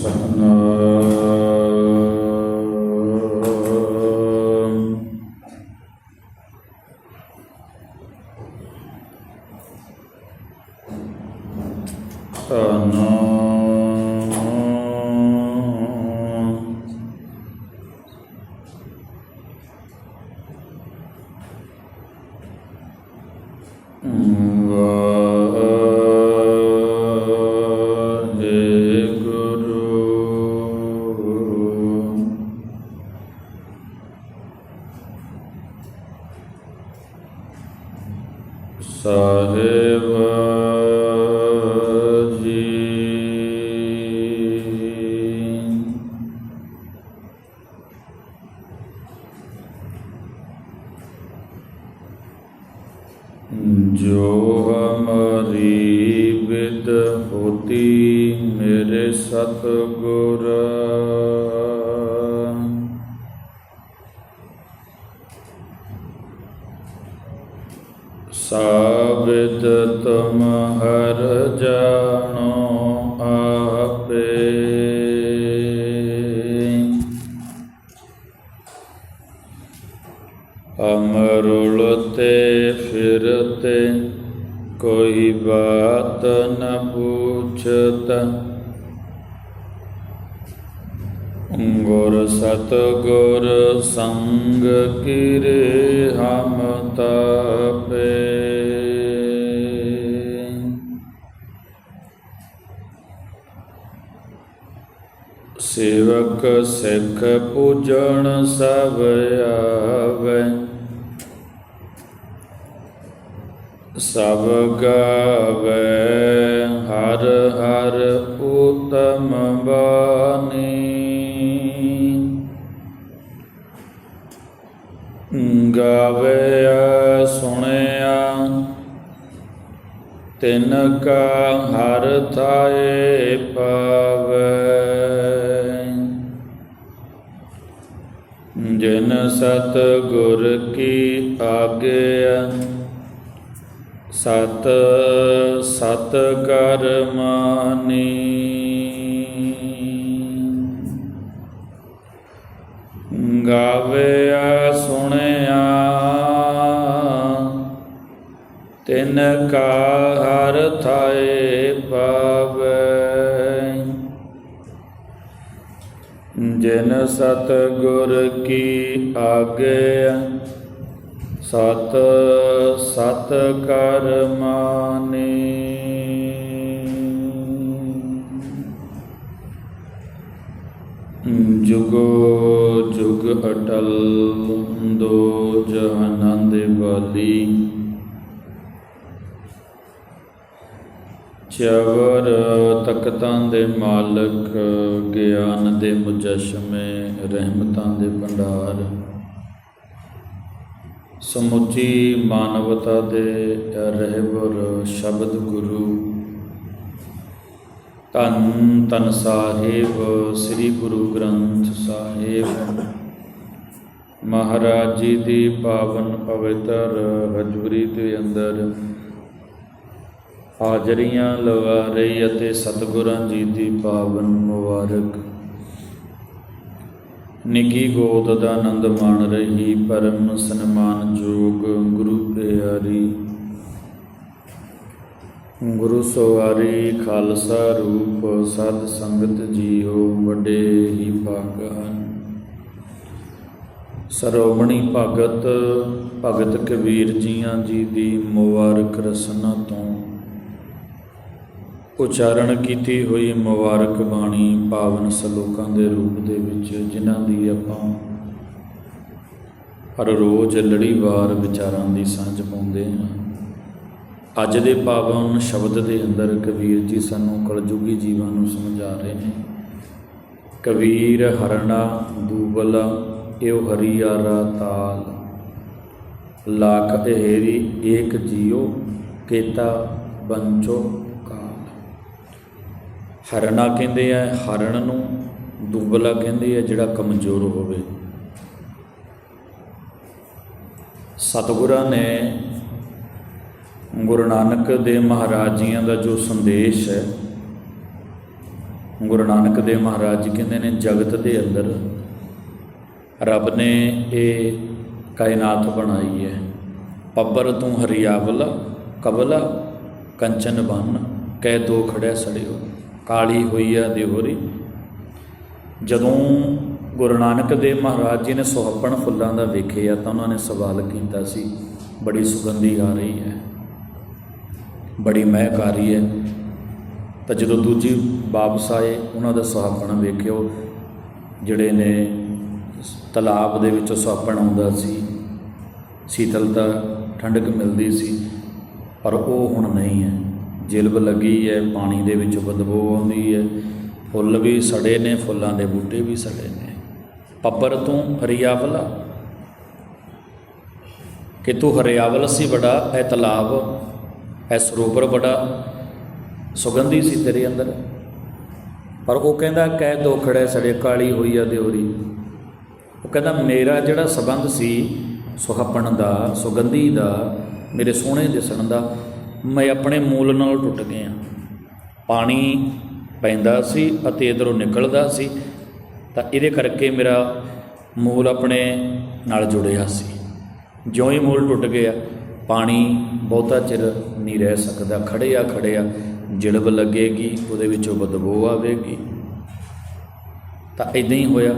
Satnam ਜੋ ਹਮਾਰੀ ਮੇਰੇ ਸਤ ਗੁਰ ਸਾਬਿਦ ਹਰ ਜਾ ਬਾਤ ਨ ਪੁੱਛਤ। ਗੁਰ ਸਤ ਗੁਰ ਸੰਗ ਕਿਰੇ ਹਮ ਤਾਪੇ। ਸੇਵਕ ਸਿੱਖ ਪੂਜਣ ਸਭ ਆਵੇ। ਸਭ ਗਾਵੇ, ਹਰ ਹਰ ਉਤਮ ਬਾਣੀ। ਗਾਵੇ ਸੁਣਿਆ, ਤਿਨ ਕਾ ਹਰ ਥਾਏ ਪਾਵੇ। ਜਿਨ ਸਤ ਗੁਰ ਕੀ ਆਗਿਆ ਸਤ ਸਤ ਕਰ ਮਾਨੀ ਗਾਵਿਆ ਸੁਣਿਆ, ਤਿਨ ਕਾ ਹਰ ਥਾਏ ਪਾਵੇ। ਜਿਨ ਸਤ ਗੁਰ ਕੀ ਆਗਿਆ ਸਤ ਸਤ ਕਰ ਮਾਨੀ ਜੁਗੋ ਜੁਗ ਅਟਲ, ਦੋ ਜਹਾਨਾਂ ਦੇ ਵਾਲੀ। ਚਵਰ ਤਖਤਾਂ ਦੇ ਮਾਲਕ, ਗਿਆਨ ਦੇ ਮੁਜਸ਼ਮੇ, ਰਹਿਮਤਾਂ ਦੇ ਭੰਡਾਰ। ਸਮੁੱਚੀ ਮਾਨਵਤਾ ਦੇ ਰਹਿਬਰ ਸ਼ਬਦ ਗੁਰੂ। ਧੰਨ ਧੰਨ ਸਾਹਿਬ, ਸ੍ਰੀ ਗੁਰੂ ਗ੍ਰੰਥ ਸਾਹਿਬ। ਮਹਾਰਾਜ ਜੀ ਦੀ ਪਾਵਨ ਪਵਿੱਤਰ ਹਜ਼ੂਰੀ ਦੇ ਅੰਦਰ ਹਾਜ਼ਰੀਆਂ ਲਵਾ ਰਹੀ ਅਤੇ ਸਤਿਗੁਰਾਂ ਜੀ ਦੀ ਪਾਵਨ ਮੁਬਾਰਕ। ਨਿੱਕੀ ਗੋਦ ਦਾ ਆਨੰਦ ਮਾਣ ਰਹੀ, ਪਰਮ ਸਨਮਾਨਯੋਗ ਗੁਰੂ ਪਿਆਰੀ। ਗੁਰੂ ਸਵਾਰੀ ਖਾਲਸਾ ਰੂਪ, ਸਤ ਸੰਗਤ ਜੀਓ ਵੱਡੇ ਹੀ ਭਾਗਾਨ ਸਰੋਮਣੀ ਭਗਤ ਭਗਤ ਕਬੀਰ ਜੀਆਂ ਜੀ ਦੀ ਮੁਬਾਰਕ ਰਸਨਾ ਤੋਂ ਉਚਾਰਨ ਕੀਤੀ ਹੋਈ ਮੁਬਾਰਕ ਬਾਣੀ ਪਾਵਨ ਸ਼ਲੋਕਾਂ ਦੇ ਰੂਪ ਦੇ ਵਿੱਚ, ਜਿਨ੍ਹਾਂ ਦੀ ਆਪਾਂ ਹਰ ਰੋਜ਼ ਲੜੀਵਾਰ ਵਿਚਾਰਾਂ ਦੀ ਸਾਂਝ ਪਾਉਂਦੇ ਹਾਂ। ਅੱਜ ਦੇ ਪਾਵਨ ਸ਼ਬਦ ਦੇ ਅੰਦਰ ਕਬੀਰ ਜੀ ਸਾਨੂੰ ਕਲਯੁਗੀ ਜੀਵਾਂ ਨੂੰ ਸਮਝਾ ਰਹੇ ਨੇ। ਕਬੀਰ ਹਰਣਾ ਦੂਬਲਾ ਏਉ ਹਰੀਆਰਾ ਤਾਲ। ਲਾਖ ਹੇਰੀ ਏਕ ਜੀਓ, ਕੇਤਾ ਬੰਚੋ। ਹਰਣਾ ਕਹਿੰਦੇ ਆ ਹਰਨ ਨੂੰ ਦੁਬਲਾ ਕਹਿੰਦੇ ਆ, ਜਿਹੜਾ ਕਮਜ਼ੋਰ ਹੋਵੇ। ਸਤਿਗੁਰਾਂ ਨੇ ਗੁਰੂ ਨਾਨਕ ਦੇ ਮਹਾਰਾਜ ਜੀਆਂ ਦਾ ਜੋ ਸੰਦੇਸ਼ ਹੈ, ਗੁਰੂ ਨਾਨਕ ਦੇਵ ਮਹਾਰਾਜ ਜੀ ਕਹਿੰਦੇ ਨੇ, ਜਗਤ ਦੇ ਅੰਦਰ ਰੱਬ ਨੇ ਇਹ ਕਾਇਨਾਤ ਬਣਾਈ ਹੈ। ਪੱਬਰ ਤੂੰ ਹਰੀਆਵਲਾ ਕਬਲਾ ਕੰਚਨ ਬਨ, ਕਹਿ ਦੋ ਖੜਿਆ ਸੜਿਓ। ਕਾਲੀ ਹੋਈ ਆ ਦਿਹੋਰੀ ਜਦੋਂ ਗੁਰੂ ਨਾਨਕ ਦੇਵ ਮਹਾਰਾਜ ਜੀ ਨੇ ਸੁਹੱਪਣ ਫੁੱਲਾਂ ਦਾ ਵੇਖਿਆ ਤਾਂ ਉਹਨਾਂ ਨੇ ਸਵਾਲ ਕੀਤਾ ਸੀ, ਬੜੀ ਸੁਗੰਧੀ ਆ ਰਹੀ ਹੈ, ਬੜੀ ਮਹਿਕ ਆ ਰਹੀ ਹੈ। ਤਾਂ ਜਦੋਂ ਦੂਜੀ ਵਾਪਸ ਆਏ, ਉਹਨਾਂ ਦਾ ਸੁਹੱਪਣ ਵੇਖਿਓ, ਜਿਹੜੇ ਨੇ ਤਲਾਬ ਦੇ ਵਿੱਚੋਂ ਸੁਹੱਪਣ ਆਉਂਦਾ ਸੀ, ਸ਼ੀਤਲਤਾ ਠੰਡਕ ਮਿਲਦੀ ਸੀ, ਪਰ ਉਹ ਹੁਣ ਨਹੀਂ ਹੈ। ਜਿਲਬ ਲੱਗੀ ਹੈ, ਪਾਣੀ ਦੇ ਵਿੱਚ ਬਦਬੂ ਆਉਂਦੀ ਹੈ। ਫੁੱਲ ਵੀ ਸੜੇ ਨੇ, ਫੁੱਲਾਂ ਦੇ ਬੂਟੇ ਵੀ ਸੜੇ ਨੇ। ਪੱਪਰ ਤੂੰ ਹਰੀਆਵਲਾ ਕਿ ਤੂੰ ਹਰਿਆਵਲ ਸੀ ਬੜਾ ਇਹ ਤਲਾਬ ਇਹ ਸਰੋਵਰ ਬੜਾ, ਸੁਗੰਧੀ ਸੀ ਤੇਰੇ ਅੰਦਰ। ਪਰ ਉਹ ਕਹਿੰਦਾ, ਕਹਿ ਦੋ ਖੜੇ ਸੜੇ, ਕਾਲੀ ਹੋਈ ਆ ਦਿਉਰੀ ਉਹ ਕਹਿੰਦਾ, ਮੇਰਾ ਜਿਹੜਾ ਸਬੰਧ ਸੀ ਸੁਹੱਪਣ ਦਾ, ਸੁਗੰਧੀ ਦਾ, ਮੇਰੇ ਸੋਹਣੇ ਦਿਸਣ ਦਾ ਮੈਂ ਆਪਣੇ ਮੂਲ ਨਾਲ ਟੁੱਟ ਗਿਆ। ਪਾਣੀ ਪੈਂਦਾ ਸੀ ਅਤੇ ਇਧਰੋਂ ਨਿਕਲਦਾ ਸੀ, ਤਾਂ ਇਹਦੇ ਕਰਕੇ ਮੇਰਾ ਮੂਲ ਆਪਣੇ ਨਾਲ ਜੁੜਿਆ ਸੀ। ਜਿਉਂ ਹੀ ਮੂਲ ਟੁੱਟ ਗਿਆ, ਪਾਣੀ ਬਹੁਤਾ ਚਿਰ ਨਹੀਂ ਰਹਿ ਸਕਦਾ। ਖੜਿਆ ਖੜਿਆ ਜਿਲਬ ਲੱਗੇਗੀ, ਉਹਦੇ ਵਿੱਚੋਂ ਬਦਬੂ ਆਵੇਗੀ। ਤਾਂ ਇਦਾਂ ਹੀ ਹੋਇਆ।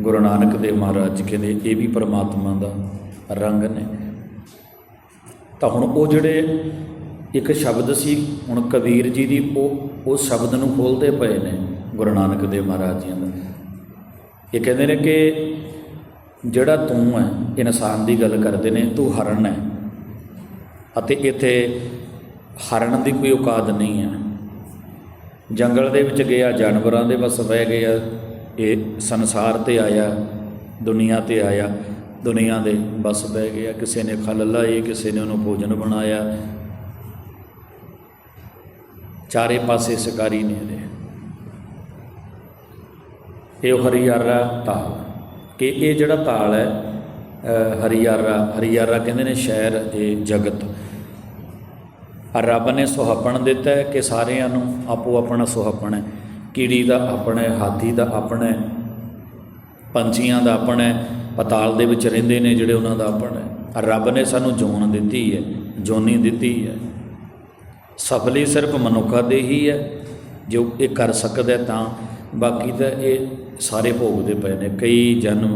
ਗੁਰੂ ਨਾਨਕ ਦੇਵ ਮਹਾਰਾਜ ਜੀ ਕਹਿੰਦੇ, ਇਹ ਵੀ ਪਰਮਾਤਮਾ ਦਾ ਰੰਗ ਨੇ। ਤਾਂ ਹੁਣ ਉਹ ਜਿਹੜੇ ਇੱਕ ਸ਼ਬਦ ਸੀ, ਹੁਣ ਕਬੀਰ ਜੀ ਦੀ, ਉਹ ਉਸ ਸ਼ਬਦ ਨੂੰ ਖੋਲਦੇ ਪਏ ਨੇ ਗੁਰੂ ਨਾਨਕ ਦੇਵ ਮਹਾਰਾਜ ਜੀ ਦਾ ਇਹ ਕਹਿੰਦੇ ਨੇ ਕਿ ਜਿਹੜਾ ਤੂੰ ਹੈ, ਇਨਸਾਨ ਦੀ ਗੱਲ ਕਰਦੇ ਨੇ, ਤੂੰ ਹਰਨ ਹੈ। ਅਤੇ ਇੱਥੇ ਹਰਨ ਦੀ ਕੋਈ ਔਕਾਤ ਨਹੀਂ ਹੈ। ਜੰਗਲ ਦੇ ਵਿੱਚ ਗਿਆ, ਜਾਨਵਰਾਂ ਦੇ ਵਸ ਬਹਿ ਗਿਆ, ਇਹ ਸੰਸਾਰ ਤੇ ਆਇਆ, ਦੁਨੀਆ ਤੇ ਆਇਆ। ਦੁਨੀਆ ਦੇ ਬਸ ਗਏ ਆ ਕਿਸੇ ਨੇ ਖਲ ਲਾਏ ਕਿਸੇ ਨੇ ਉਹਨੂੰ ਭੋਜਨ ਬਣਾਇਆ। ਚਾਰੇ ਪਾਸੇ ਸ਼ਿਕਾਰੀ ਨੇ ਇਹਦੇ। ਇਹ ਹਰੀਆਰਾ ਤਾਲ ਕਿ ਇਹ ਜਿਹੜਾ ਤਾਲ ਹੈ ਅ, ਹਰੀਆਰਾ ਹਰੀਆਰਾ ਕਹਿੰਦੇ ਨੇ ਸ਼ਹਿਰ ਇਹ ਜਗਤ। ਰੱਬ ਨੇ ਸੁਹਾਪਣ ਦਿੱਤਾ ਹੈ ਕਿ ਸਾਰਿਆਂ ਨੂੰ ਆਪੋ ਆਪਣਾ ਸੁਹਾਪਣ ਹੈ। ਕੀੜੀ ਦਾ ਆਪਣਾ ਹਾਥੀ ਦਾ ਆਪਣਾ ਪੰਛੀਆਂ ਦਾ ਆਪਣਾ ਪਤਾਲ ਦੇ ਵਿੱਚ ਰਹਿੰਦੇ ਨੇ ਜਿਹੜੇ ਉਹਨਾਂ ਦਾ ਆਪਣਾ ਹੈ। ਰੱਬ ਨੇ ਸਾਨੂੰ ਜੋਨ ਦਿੱਤੀ ਹੈ, ਜੋਨੀ ਦਿੱਤੀ ਹੈ। ਸਫਲੀ ਸਿਰਫ ਮਨੁੱਖਾ ਦੇ ਹੀ ਹੈ। ਜੋ ਇਹ ਕਰ ਸਕਦਾ ਤਾਂ ਬਾਕੀ ਤਾਂ ਇਹ ਸਾਰੇ ਭੋਗਦੇ ਪਏ ਨੇ। ਕਈ ਜਨਮ,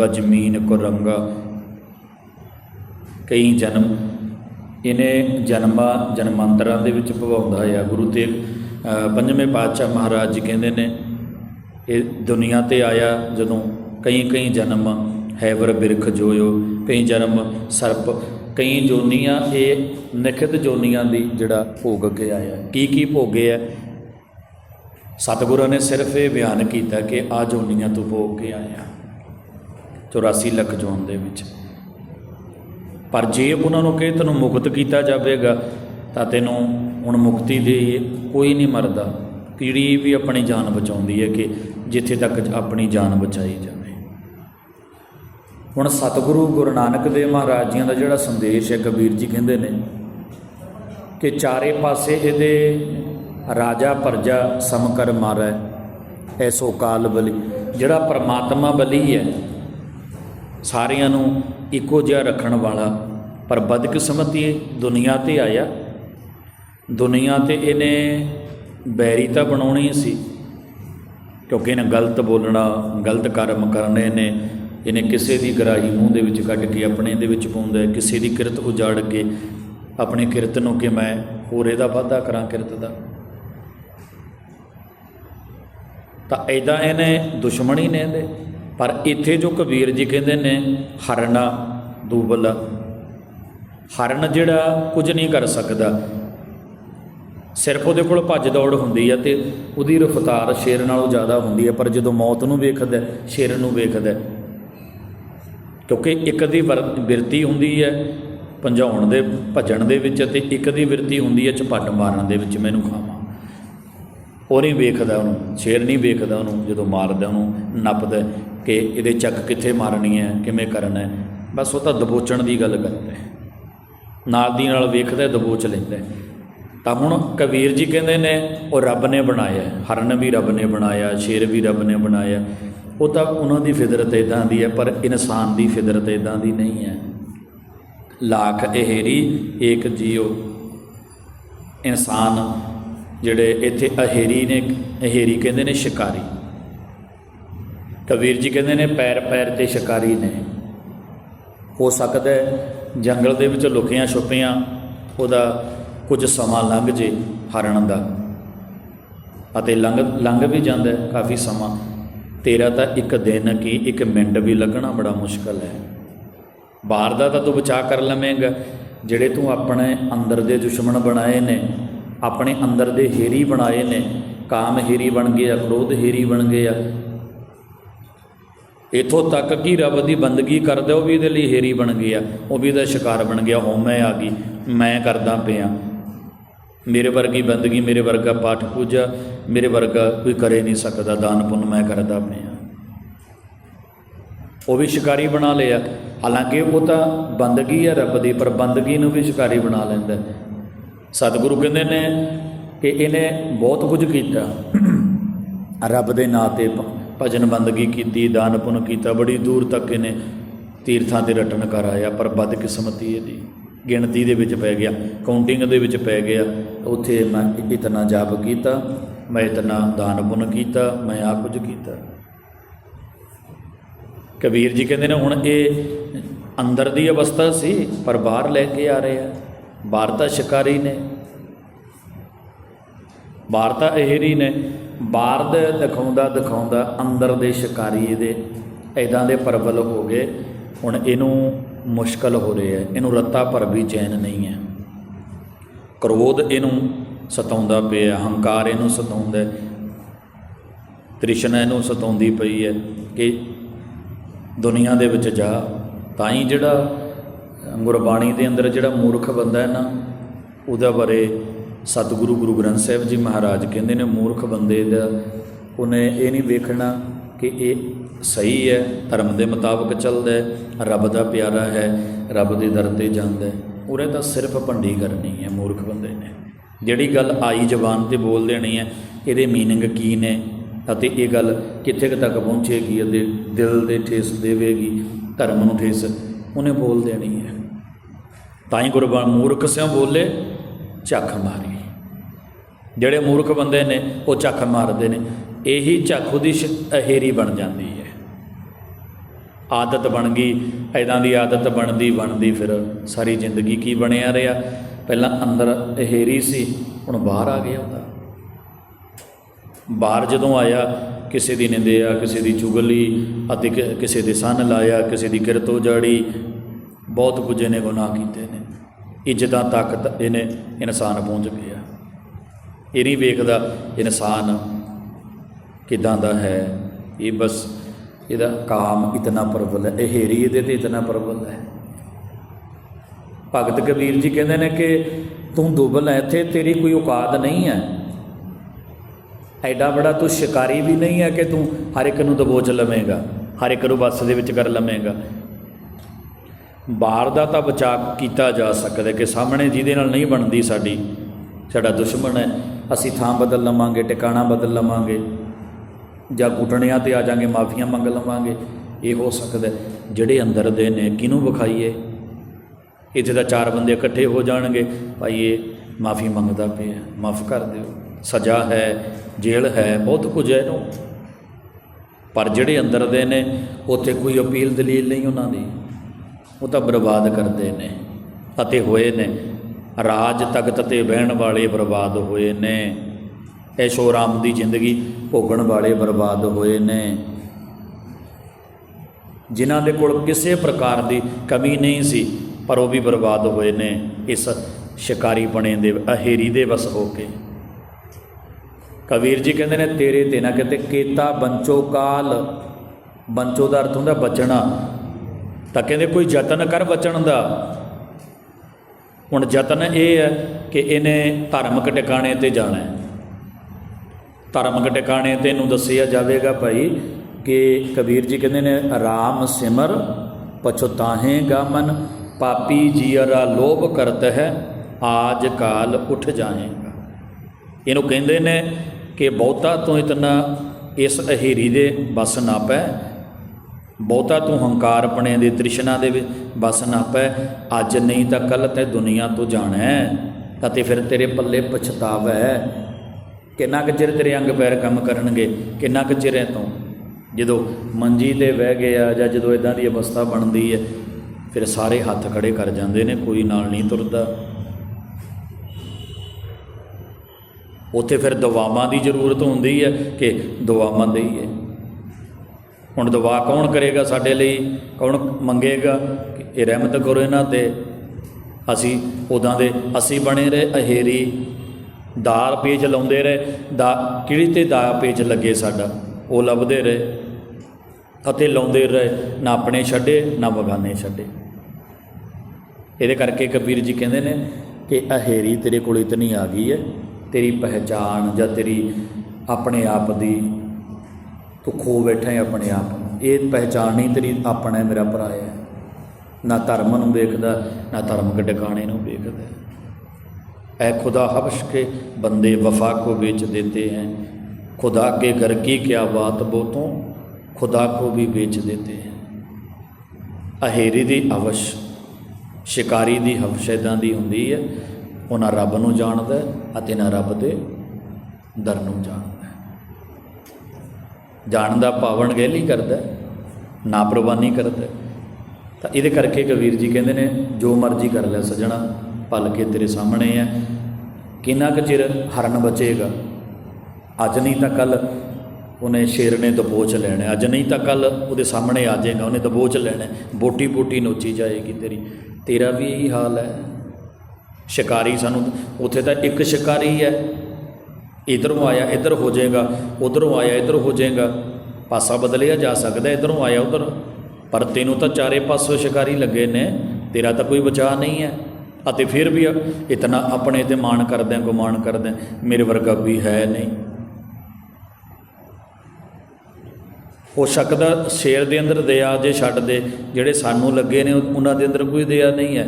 ਗਜਮੀਨ, ਕੁਰੰਗਾ, ਕਈ ਜਨਮ, ਇਹਨੇ ਜਨਮਾਂ, ਜਨਮਾਂਤਰਾਂ ਦੇ ਵਿੱਚ ਭਵਾਉਂਦਾ ਆ। ਗੁਰੂ ਤੇਗ ਪੰਜਵੇਂ ਪਾਤਸ਼ਾਹ ਮਹਾਰਾਜ ਜੀ ਕਹਿੰਦੇ ਨੇ, ਇਹ ਦੁਨੀਆ ਤੇ ਆਇਆ ਜਦੋਂ ਕਈ ਕਈ ਜਨਮ ਹੈਵਰ ਬਿਰਖ ਜੋਇਓ, ਕਈ ਜਨਮ ਸਰਪ, ਕਈ ਜੋਨੀਆਂ, ਇਹ ਨਿਖਿਤ ਜੋਨੀਆਂ ਦੀ ਜਿਹੜਾ ਭੋਗ ਕੇ ਆਇਆ ਕੀ ਕੀ ਭੋਗੇ ਆ ਸਤਿਗੁਰਾਂ ਨੇ ਸਿਰਫ ਇਹ ਬਿਆਨ ਕੀਤਾ ਕਿ ਆ ਜੋਨੀਆਂ ਤੂੰ ਭੋਗ ਕੇ ਆਇਆ। 84 ਲੱਖ ਜੋਨ ਦੇ ਵਿੱਚ। ਪਰ ਜੇ ਉਹਨਾਂ ਨੂੰ ਕਹੇ ਤੈਨੂੰ ਮੁਕਤ ਕੀਤਾ ਜਾਵੇਗਾ, ਤਾਂ ਤੈਨੂੰ ਹੁਣ ਮੁਕਤੀ ਦੇ ਕੋਈ ਨਹੀਂ ਮਰਦਾ। ਕੀੜੀ ਵੀ ਆਪਣੀ ਜਾਨ ਬਚਾਉਂਦੀ ਹੈ ਕਿ ਜਿੱਥੇ ਤੱਕ ਆਪਣੀ ਜਾਨ ਬਚਾਈ ਜਾਵੇ। ਹੁਣ ਸਤਿਗੁਰੂ ਗੁਰੂ ਨਾਨਕ ਦੇਵ ਮਹਾਰਾਜ ਜੀਆਂ ਦਾ ਜਿਹੜਾ ਸੰਦੇਸ਼ ਹੈ, ਕਬੀਰ ਜੀ ਕਹਿੰਦੇ ਨੇ ਕਿ ਚਾਰੇ ਪਾਸੇ ਇਹਦੇ ਰਾਜਾ ਪਰਜਾ ਸਮਕਰ ਮਾਰੈ ਐਸੋ ਕਾਲ ਬਲੀ, ਜਿਹੜਾ ਪਰਮਾਤਮਾ ਬਲੀ ਹੈ, ਸਾਰਿਆਂ ਨੂੰ ਇੱਕੋ ਜਿਹਾ ਰੱਖਣ ਵਾਲਾ। ਪਰ ਬਦਕਿਸਮਤੀ ਦੁਨੀਆ ਤੇ ਆਇਆ। ਦੁਨੀਆ ਤੇ ਇਹਨੇ ਬੈਰੀ ਤਾਂ ਬਣਾਉਣੀ ਸੀ, ਕਿਉਂਕਿ ਇਹਨੇ ਗਲਤ ਬੋਲਣਾ, ਗਲਤ ਕਰਮ ਕਰਨੇ ਨੇ ਇਹਨੇ ਕਿਸੇ ਦੀ ਗਰਾਹੀ ਮੂੰਹ ਦੇ ਵਿੱਚ ਕੱਢ ਕੇ ਆਪਣੇ ਦੇ ਵਿੱਚ ਪਾਉਂਦਾ ਹੈ, ਕਿਸੇ ਦੀ ਕਿਰਤ ਉਜਾੜ ਕੇ ਆਪਣੀ ਕਿਰਤ ਨੂੰ ਕਿ ਮੈਂ ਹੋਰ ਇਹਦਾ ਵਾਧਾ ਕਰਾਂ ਕਿਰਤ ਦਾ। ਤਾਂ ਐਦਾਂ ਇਹਨੇ ਦੁਸ਼ਮਣੀ ਨੇ ਇਹਦੇ। ਪਰ ਇੱਥੇ ਜੋ ਕਬੀਰ ਜੀ ਕਹਿੰਦੇ ਨੇ ਹਰਨਾ ਦੂਬਲ ਹਰਨ ਜਿਹੜਾ ਕੁਝ ਨਹੀਂ ਕਰ ਸਕਦਾ। ਸਿਰਫ ਉਹਦੇ ਕੋਲ ਭੱਜ ਦੌੜ ਹੁੰਦੀ ਹੈ ਤੇ ਉਹਦੀ ਰਫ਼ਤਾਰ ਸ਼ੇਰ ਨਾਲੋਂ ਜ਼ਿਆਦਾ ਹੁੰਦੀ ਹੈ ਪਰ ਜਦੋਂ ਮੌਤ ਨੂੰ ਵੇਖਦਾ ਸ਼ੇਰ ਨੂੰ ਵੇਖਦਾ ਕਿਉਂਕਿ ਇੱਕ ਦੀ ਵਰ- ਬਿਰਤੀ ਹੁੰਦੀ ਹੈ ਭੰਜਾਉਣ ਦੇ, ਭੱਜਣ ਦੇ ਵਿੱਚ ਤੇ ਇੱਕ ਦੀ ਬਿਰਤੀ ਹੁੰਦੀ ਹੈ ਝਪੱਟ ਮਾਰਨ ਦੇ ਵਿੱਚ, ਮੈਨੂੰ ਖਾਵਾਂ। ਉਹ ਨਹੀਂ ਵੇਖਦਾ ਉਹਨੂੰ, ਸ਼ੇਰ ਨਹੀਂ ਵੇਖਦਾ ਉਹਨੂੰ, ਜਦੋਂ ਮਾਰਦਾ ਉਹਨੂੰ, ਨੱਪਦਾ ਕਿ ਇਹਦੇ ਚੱਕ ਕਿੱਥੇ ਮਾਰਨੀ ਹੈ, ਕਿਵੇਂ ਕਰਨਾ ਹੈ। ਬਸ ਉਹ ਤਾਂ ਦਬੋਚਣ ਦੀ ਗੱਲ ਕਰਦਾ ਹੈ। ਨਾਲ ਦੀ ਨਾਲ ਵੇਖਦਾ, ਦਬੋਚ ਲੈਂਦਾ ਤਾਂ ਹੁਣ ਕਬੀਰ ਜੀ ਕਹਿੰਦੇ ਨੇ, ਉਹ ਰੱਬ ਨੇ ਬਣਾਇਆ ਹਰਨ ਵੀ ਰੱਬ ਨੇ ਬਣਾਇਆ, ਸ਼ੇਰ ਵੀ ਰੱਬ ਨੇ ਬਣਾਇਆ। ਉਹ ਤਾਂ ਉਹਨਾਂ ਦੀ ਫਿਦਰਤ ਇਦਾਂ ਦੀ ਹੈ, ਪਰ ਇਨਸਾਨ ਦੀ ਫਿਦਰਤ ਇਦਾਂ ਦੀ ਨਹੀਂ ਹੈ। ਲੱਖ ਅਹੇਰੀ ਏਕ ਜੀਓ। ਇਨਸਾਨ ਜਿਹੜੇ ਇੱਥੇ ਅਹੇਰੀ ਨੇ, ਅਹੇਰੀ ਕਹਿੰਦੇ ਨੇ ਸ਼ਿਕਾਰੀ। ਕਬੀਰ ਜੀ ਕਹਿੰਦੇ ਨੇ ਪੈਰ ਪੈਰ ਤੇ ਸ਼ਿਕਾਰੀ ਨੇ। ਹੋ ਸਕਦਾ ਜੰਗਲ ਦੇ ਵਿੱਚ ਲੁਕਿਆਂ ਛੁਪੀਆਂ, ਉਹਦਾ ਕੁਝ ਸਮਾਂ ਲੰਘ ਜੇ ਹਰਨ ਦਾ। ਅਤੇ ਲੰਘ ਲੰਘ ਵੀ ਜਾਂਦਾ ਕਾਫੀ ਸਮਾਂ। ਤੇਰਾ ਤਾਂ ਇੱਕ ਦਿਨ ਕੀ ਇੱਕ ਮਿੰਟ ਵੀ ਲੱਗਣਾ ਬੜਾ ਮੁਸ਼ਕਲ ਹੈ। ਬਾਹਰ ਦਾ ਤਾਂ ਤੂੰ ਬਚਾ ਕਰ ਲਵੇਂਗਾ। ਜਿਹੜੇ ਤੂੰ ਆਪਣੇ ਅੰਦਰ ਦੇ ਦੁਸ਼ਮਣ ਬਣਾਏ ਨੇ, ਆਪਣੇ ਅੰਦਰ ਦੇ ਹੀਰੀ ਬਣਾਏ ਨੇ, ਕਾਮ ਹੀਰੀ ਬਣ ਗਏ ਆ, ਕ੍ਰੋਧ ਹੀਰੀ ਬਣ ਗਏ ਆ। ਇਥੋਂ ਤੱਕ ਕਿ ਰੱਬ ਦੀ ਬੰਦਗੀ ਕਰਦੇ, ਉਹ ਵੀ ਇਹਦੇ ਲਈ ਹੀਰੀ ਬਣ ਗਿਆ ਉਹ ਵੀ ਇਹਦਾ ਸ਼ਿਕਾਰ ਬਣ ਗਿਆ ਹਉਮੈ ਆ ਗਈ, ਮੈਂ ਕਰਦਾ ਪਿਆ। ਮੇਰੇ ਵਰਗੀ ਬੰਦਗੀ, ਮੇਰੇ ਵਰਗਾ ਪਾਠ ਪੂਜਾ, ਮੇਰੇ ਵਰਗਾ ਕੋਈ ਕਰੇ ਨਹੀਂ ਸਕਦਾ, ਦਾਨ ਪੁੰਨ ਮੈਂ ਕਰਦਾ ਪਿਆ ਉਹ ਵੀ ਸ਼ਿਕਾਰੀ ਬਣਾ ਲਿਆ। ਹਾਲਾਂਕਿ ਉਹ ਤਾਂ ਬੰਦਗੀ ਹੈ ਰੱਬ ਦੀ, ਪਰ ਬੰਦਗੀ ਨੂੰ ਵੀ ਸ਼ਿਕਾਰੀ ਬਣਾ ਲੈਂਦਾ। ਸਤਿਗੁਰੂ ਕਹਿੰਦੇ ਨੇ ਕਿ ਇਹਨੇ ਬਹੁਤ ਕੁਝ ਕੀਤਾ। ਰੱਬ ਦੇ ਨਾਂ ਤੇ ਭਜਨ ਬੰਦਗੀ ਕੀਤੀ, ਦਾਨ ਪੁੰਨ ਕੀਤਾ, ਬੜੀ ਦੂਰ ਤੱਕ ਇਹਨੇ ਤੀਰਥਾਂ ਤੇ ਰਟਨ ਕਰ ਆਇਆ ਪਰ ਬਦਕਿਸਮਤੀ ਇਹਦੀ। ਗਿਣਤੀ ਦੇ ਵਿੱਚ ਪੈ ਗਿਆ ਕਾਊਂਟਿੰਗ ਦੇ ਵਿੱਚ ਪੈ ਗਿਆ। ਉੱਥੇ ਮੈਂ ਇਤਨਾ ਜਾਪ ਕੀਤਾ, ਮੈਂ ਇਤਨਾ ਦਾਨ ਪੁੰਨ ਕੀਤਾ, ਮੈਂ ਆ ਕੁਝ ਕੀਤਾ। ਕਬੀਰ ਜੀ ਕਹਿੰਦੇ ਨੇ, ਹੁਣ ਇਹ ਅੰਦਰ ਦੀ ਅਵਸਥਾ ਸੀ, ਪਰ ਬਾਹਰ ਲੈ ਕੇ ਆ ਰਹੇ ਆ। ਬਾਹਰ ਤਾਂ ਸ਼ਿਕਾਰੀ ਨੇ। ਬਾਹਰ ਤਾਂ ਇਹਰੀ ਨੇ। ਬਾਹਰ ਦੇ ਦਿਖਾਉਂਦਾ ਦਿਖਾਉਂਦਾ ਅੰਦਰ ਦੇ ਸ਼ਿਕਾਰੀ ਇਹਦੇ ਐਦਾਂ ਦੇ ਪਰਵਲ ਹੋ ਗਏ। ਹੁਣ ਇਹਨੂੰ ਮੁਸ਼ਕਲ ਹੋ ਰਹੀ ਹੈ। ਇਹਨੂੰ ਰੱਤਾ ਭਰ ਵੀ ਚੈਨ ਨਹੀਂ ਹੈ। ਕ੍ਰੋਧ ਇਹਨੂੰ ਸਤਾਉਂਦਾ ਪਿਆ ਹੰਕਾਰ ਇਹਨੂੰ ਸਤਾਉਂਦਾ ਤ੍ਰਿਸ਼ਨਾ ਇਹਨੂੰ ਸਤਾਉਂਦੀ ਪਈ ਹੈ ਕਿ ਦੁਨੀਆ ਦੇ ਵਿੱਚ ਜਾ, ਤਾਂ ਹੀ ਜਿਹੜਾ ਗੁਰਬਾਣੀ ਦੇ ਅੰਦਰ ਜਿਹੜਾ ਮੂਰਖ ਬੰਦਾ ਹੈ ਨਾ, ਉਹਦਾ ਬਾਰੇ ਸਤਿਗੁਰੂ ਗੁਰੂ ਗ੍ਰੰਥ ਸਾਹਿਬ ਜੀ ਮਹਾਰਾਜ ਕਹਿੰਦੇ ਨੇ, ਮੂਰਖ ਬੰਦੇ ਦਾ ਉਹਨੇ ਇਹ ਨਹੀਂ ਵੇਖਣਾ ਕਿ ਇਹ ਸਹੀ ਹੈ, ਧਰਮ ਦੇ ਮੁਤਾਬਕ ਚੱਲਦਾ ਹੈ, ਰੱਬ ਦਾ ਪਿਆਰਾ ਹੈ, ਰੱਬ ਦੇ ਦਰ ਤੇ ਜਾਂਦਾ ਹੈ। ਉਹਨੇ ਤਾਂ ਸਿਰਫ ਭੰਡੀ ਕਰਨੀ ਹੈ, ਮੂਰਖ ਬੰਦੇ ਨੇ। ਜਿਹੜੀ ਗੱਲ ਆਈ ਜ਼ਬਾਨ ਤੇ ਬੋਲ ਦੇਣੀ ਹੈ, ਇਹਦੇ ਮੀਨਿੰਗ ਕੀ ਨੇ? ਅਤੇ ਇਹ ਗੱਲ ਕਿੱਥੇ ਤੱਕ ਪਹੁੰਚੇਗੀ ਅਤੇ ਦਿਲ ਦੇ ਠੇਸ ਦੇਵੇਗੀ, ਧਰਮ ਨੂੰ ਠੇਸ ਉਹਨੇ ਬੋਲ ਦੇਣੀ ਹੈ। ਤਾਂ ਹੀ ਗੁਰਬਾਣ ਮੂਰਖ ਸਿਓ ਬੋਲੇ, ਝੱਖ ਮਾਰੀ। ਜਿਹੜੇ ਮੂਰਖ ਬੰਦੇ ਨੇ, ਉਹ ਝੱਖ ਮਾਰਦੇ ਨੇ। ਇਹੀ ਝੱਖ ਉਹਦੀ ਸ਼- ਬਣ ਜਾਂਦੀ ਹੈ। ਆਦਤ ਬਣ ਗਈ। ਐਦਾਂ ਦੀ ਆਦਤ ਬਣਦੀ ਬਣਦੀ ਫਿਰ ਸਾਰੀ ਜ਼ਿੰਦਗੀ ਕੀ ਬਣਿਆ ਰਿਹਾ? ਪਹਿਲਾਂ ਅੰਦਰ ਅਹੇਰੀ ਸੀ, ਹੁਣ ਬਾਹਰ ਆ ਗਿਆ ਉਹਦਾ ਬਾਹਰ ਜਦੋਂ ਆਇਆ, ਕਿਸੇ ਦੀ ਨਿੰਦਿਆ ਕਿਸੇ ਦੀ ਚੁਗਲੀ ਅਤੇ ਕਿਸੇ ਦੇ ਸੰਨ ਲਾਇਆ, ਕਿਸੇ ਦੀ ਕਿਰਤ ਉਜਾੜੀ, ਬਹੁਤ ਕੁਝ ਇਹਨੇ ਗੁਨਾਹ ਕੀਤੇ ਨੇ। ਇੱਜ਼ਤਾਂ ਤੱਕ ਇਹਨੇ ਇਨਸਾਨ ਪਹੁੰਚ ਗਿਆ ਇਹ ਨਹੀਂ ਵੇਖਦਾ ਇਨਸਾਨ ਕਿਦਾਂ ਦਾ ਹੈ। ਇਹ ਬਸ ਇਹਦਾ ਕਾਮ ਇਤਨਾ ਪ੍ਰਬਲ ਹੈ, ਇਹ ਹੇਰੀ ਇਹਦੇ ਤੇ ਇਤਨਾ ਪ੍ਰਬਲ ਹੈ। ਭਗਤ ਕਬੀਰ ਜੀ ਕਹਿੰਦੇ ਨੇ ਕਿ ਤੂੰ ਦੁਬਲ ਹੈ, ਇੱਥੇ ਤੇਰੀ ਕੋਈ ਔਕਾਤ ਨਹੀਂ ਹੈ। ਐਡਾ ਬੜਾ ਤੂੰ ਸ਼ਿਕਾਰੀ ਵੀ ਨਹੀਂ ਹੈ ਕਿ ਤੂੰ ਹਰ ਇੱਕ ਨੂੰ ਦਬੋਚ ਲਵੇਂਗਾ, ਹਰ ਇੱਕ ਨੂੰ ਬੱਸ ਦੇ ਵਿੱਚ ਕਰ ਲਵੇਂਗਾ। ਬਾਹਰ ਦਾ ਤਾਂ ਬਚਾਅ ਕੀਤਾ ਜਾ ਸਕਦਾ ਕਿ ਸਾਹਮਣੇ ਜਿਹਦੇ ਨਾਲ ਨਹੀਂ ਬਣਦੀ ਸਾਡੀ, ਸਾਡਾ ਦੁਸ਼ਮਣ ਹੈ, ਅਸੀਂ ਥਾਂ ਬਦਲ ਲਵਾਂਗੇ, ਟਿਕਾਣਾ ਬਦਲ ਲਵਾਂਗੇ। ਜਾਂ ਘੁਟਣਿਆਂ ਤੇ ਆ ਜਾਾਂਗੇ, ਮਾਫੀਆਂ ਮੰਗ ਲਵਾਂਗੇ, ਇਹ ਹੋ ਸਕਦਾ ਜਿਹੜੇ ਅੰਦਰ ਦੇ ਨੇ, ਕਿਹਨੂੰ ਵਿਖਾਈਏ? ਇੱਥੇ ਤਾਂ ਚਾਰ ਬੰਦੇ ਇਕੱਠੇ ਹੋ ਜਾਣਗੇ। ਭਾਈ, ਇਹ ਮਾਫੀ ਮੰਗਦਾ ਪਿਆ ਮਾਫ ਕਰ ਦਿਓ। ਸਜ਼ਾ ਹੈ, ਜੇਲ੍ਹ ਹੈ, ਬਹੁਤ ਕੁਝ ਹੈ ਇਹਨੂੰ। ਪਰ ਜਿਹੜੇ ਅੰਦਰ ਦੇ ਨੇ, ਉੱਥੇ ਕੋਈ ਅਪੀਲ ਦਲੀਲ ਨਹੀਂ ਉਹਨਾਂ ਦੀ। ਉਹ ਤਾਂ ਬਰਬਾਦ ਕਰਦੇ ਨੇ ਅਤੇ ਹੋਏ ਨੇ। ਰਾਜ ਤਖਤ ਤੇ ਬਹਿਣ ਵਾਲੇ ਬਰਬਾਦ ਹੋਏ ਨੇ। ਐਸ਼ੋ ਆਰਾਮ ਦੀ ਜ਼ਿੰਦਗੀ ਭੋਗਣ ਵਾਲੇ ਬਰਬਾਦ ਹੋਏ ਨੇ। ਜਿਨ੍ਹਾਂ ਦੇ ਕੋਲ ਕਿਸੇ ਪ੍ਰਕਾਰ ਦੀ ਕਮੀ ਨਹੀਂ ਸੀ, ਪਰ ਉਹ ਵੀ ਬਰਬਾਦ ਹੋਏ ਨੇ ਇਸ ਸ਼ਿਕਾਰੀ ਬਣੇ ਦੇ, ਅਹੇਰੀ ਦੇ ਵਸ ਹੋ ਕੇ। ਕਬੀਰ ਜੀ ਕਹਿੰਦੇ ਨੇ, ਤੇਰੇ ਤੇ ਨਾ ਕਿਤੇ ਕੇਤਾ ਬੰਚੋ ਕਾਲ। ਬੰਚੋ ਦਾ ਅਰਥ ਹੁੰਦਾ ਬਚਣਾ। ਤਾਂ ਕਹਿੰਦੇ ਕੋਈ ਯਤਨ ਕਰ ਬਚਣ ਦਾ। ਹੁਣ ਯਤਨ ਇਹ ਹੈ ਕਿ ਇਹਨੇ ਧਾਰਮਿਕ ਟਿਕਾਣੇ ਤੇ ਜਾਣਾ ਹੈ। ਧਾਰਮਿਕ ਟਿਕਾਣੇ ਤੈਨੂੰ ਦੱਸਿਆ ਜਾਵੇਗਾ ਭਾਈ ਕਿ ਕਬੀਰ ਜੀ ਕਹਿੰਦੇ ਨੇ, ਰਾਮ ਸਿਮਰ ਪਛਤਾਹੇਗਾ ਮਨ, ਪਾਪੀ ਜੀਅਰਾ ਲੋਭ ਕਰਤ ਹੈ ਆਜ ਕਾਲ ਉੱਠ ਜਾਏਗਾ। ਇਹਨੂੰ ਕਹਿੰਦੇ ਨੇ ਕਿ ਬਹੁਤਾ ਤੂੰ ਇਤਨਾ ਇਸ ਅਹੇਰੀ ਦੇ ਬਸ ਨਾ ਪੈ, ਬਹੁਤਾ ਤੂੰ ਹੰਕਾਰ ਆਪਣੇ ਦੇ ਤ੍ਰਿਸ਼ਨਾ ਦੇ ਵਿੱਚ ਬਸ ਨਾ ਪੈ, ਅੱਜ ਨਹੀਂ ਤਾਂ ਕੱਲ ਤੇ ਦੁਨੀਆ ਤੋਂ ਜਾਣਾ, ਅਤੇ ਫਿਰ ਤੇਰੇ ਪੱਲੇ ਪਛਤਾਵਾ। ਹੈ ਕਿੰਨਾ ਕੁ ਚਿਰ ਤੇਰੇ ਅੰਗ ਪੈਰ ਕੰਮ ਕਰਨਗੇ? ਕਿੰਨਾ ਕੁ ਚਿਰ ਹੈ ਤੂੰ? ਜਦੋਂ ਮੰਜੀ ਤੇ ਬਹਿ ਗਿਆ ਜਾਂ ਜਦੋਂ ਇਦਾਂ ਦੀ ਅਵਸਥਾ ਬਣਦੀ ਹੈ ਫਿਰ ਸਾਰੇ ਹੱਥ ਖੜੇ ਕਰ ਜਾਂਦੇ ਨੇ, ਕੋਈ ਨਾਲ ਨਹੀਂ ਤੁਰਦਾ। ਉੱਥੇ ਫਿਰ ਦਵਾਵਾਂ ਦੀ ਜ਼ਰੂਰਤ ਹੁੰਦੀ ਹੈ ਕਿ ਦਵਾਵਾਂ ਦੇਈਏ ਹੁਣ ਦਵਾ ਕੌਣ ਕਰੇਗਾ ਸਾਡੇ ਲਈ? ਕੌਣ ਮੰਗੇਗਾ ਇਹ ਰਹਿਮਤ ਕਰੋ ਇਹਨਾਂ ਤੇ? ਅਸੀਂ ਉਦਾਂ ਦੇ ਅਸੀਂ ਬਣੇ ਰਹੇ ਅਹੇਰੀ। ਦਾਲ ਪੇਚ ਲਾਉਂਦੇ ਰਹੇ ਦਾ ਕਿਹੜੀ ਤੇ ਦਾ ਪੇਚ ਲੱਗੇ ਸਾਡਾ ਉਹ ਲੱਭਦੇ ਰਹੇ ਅਤੇ ਲਾਉਂਦੇ ਰਹੇ ਨਾ ਆਪਣੇ ਛੱਡੇ ਨਾ ਬਗਾਨੇ ਛੱਡੇ। ਇਹਦੇ ਕਰਕੇ ਕਬੀਰ ਜੀ ਕਹਿੰਦੇ ਨੇ ਕਿ ਅਹੇਰੀ ਤੇਰੇ ਕੋਲ ਇਤਨੀ ਆ ਗਈ ਹੈ ਤੇਰੀ ਪਹਿਚਾਣ ਜਾਂ ਤੇਰੀ ਆਪਣੇ ਆਪ ਦੀ ਤੂੰ ਖੋ ਬੈਠਾ ਹੈ ਆਪਣੇ ਆਪ ਨੂੰ। ਇਹ ਪਹਿਚਾਣ ਨਹੀਂ ਤੇਰੀ ਆਪਣਾ ਹੈ, ਮੇਰਾ ਭਰਾ ਹੈ। ਨਾ ਧਰਮ ਨੂੰ ਵੇਖਦਾ ਨਾ ਧਰਮ ਕੇ ਟਿਕਾਣੇ ਨੂੰ ਵੇਖਦਾ। ऐ खुदा हबश के बंदे वफा को बेच देते हैं खुदा के घर की क्या बात बोतों खुदा को भी बेच देते हैं ਅਹੇਰੀ ਦੀ ਅਵਸ਼ ਸ਼ਿਕਾਰੀ ਦੀ ਹਵਸ਼ ਇੱਦਾਂ ਦੀ ਹੁੰਦੀ ਹੈ ਉਹ ਨਾ ਰੱਬ ਨੂੰ ਜਾਣਦਾ ਹੈ ਅਤੇ ਨਾ ਰੱਬ ਦੇ ਦਰ ਨੂੰ ਜਾਣਦਾ ਹੈ ਜਾਣਦਾ ਪਾਵਨ ਗਹਿਲੀ ਕਰਦਾ ਹੈ, ਨਾ ਪ੍ਰਵਾਨੀ ਕਰਦਾ ਹੈ। ਤਾਂ ਇਹਦੇ ਕਰਕੇ ਕਬੀਰ ਜੀ ਕਹਿੰਦੇ ਨੇ ਜੋ ਮਰਜ਼ੀ ਕਰ ਲੈ ਸਜਣਾ ਪਲ ਕੇ ਤੇਰੇ ਸਾਹਮਣੇ ਹੈ ਕਿੰਨਾ ਕੁ ਚਿਰ ਹਰਨ ਬਚੇਗਾ? ਅੱਜ ਨਹੀਂ ਤਾਂ ਕੱਲ ਉਹਨੇ ਸ਼ੇਰ ਨੇ ਦਬੋਚ ਲੈਣਾ। ਅੱਜ ਨਹੀਂ ਤਾਂ ਕੱਲ ਉਹਦੇ ਸਾਹਮਣੇ ਆ ਜਾਏਗਾ, ਉਹਨੇ ਦਬੋਚ ਲੈਣਾ। ਬੋਟੀ ਬੋਟੀ ਨੋਚੀ ਜਾਏਗੀ ਤੇਰੀ। ਤੇਰਾ ਵੀ ਇਹੀ ਹਾਲ ਹੈ। ਸ਼ਿਕਾਰੀ ਸਾਨੂੰ, ਉੱਥੇ ਤਾਂ ਇੱਕ ਸ਼ਿਕਾਰੀ ਹੈ। ਇਧਰੋਂ ਆਇਆ, ਇਧਰ ਹੋ ਜਾਏਗਾ, ਉਧਰੋਂ ਆਇਆ, ਇਧਰ ਹੋ ਜਾਏਗਾ। ਪਾਸਾ ਬਦਲਿਆ ਜਾ ਸਕਦਾ, ਇਧਰੋਂ ਆਇਆ, ਉਧਰ। ਪਰ ਤੈਨੂੰ ਤਾਂ ਚਾਰੇ ਪਾਸੋਂ ਸ਼ਿਕਾਰੀ ਲੱਗੇ ਨੇ। ਤੇਰਾ ਤਾਂ ਕੋਈ ਬਚਾਅ ਨਹੀਂ ਹੈ। ਅਤੇ ਫਿਰ ਵੀ ਇਤਨਾ ਆਪਣੇ ਤੇ ਮਾਣ ਕਰਦੇ ਗੁਮਾਨ ਕਰਦੇ ਮੇਰੇ ਵਰਗਾ ਕੋਈ ਹੈ ਨਹੀਂ। ਹੋ ਸਕਦਾ ਸ਼ੇਰ ਦੇ ਅੰਦਰ ਦਇਆ ਜੇ ਛੱਡ ਦੇ, ਜਿਹੜੇ ਸਾਨੂੰ ਲੱਗੇ ਨੇ, ਉਹਨਾਂ ਦੇ ਅੰਦਰ ਕੋਈ ਦਇਆ ਨਹੀਂ ਹੈ।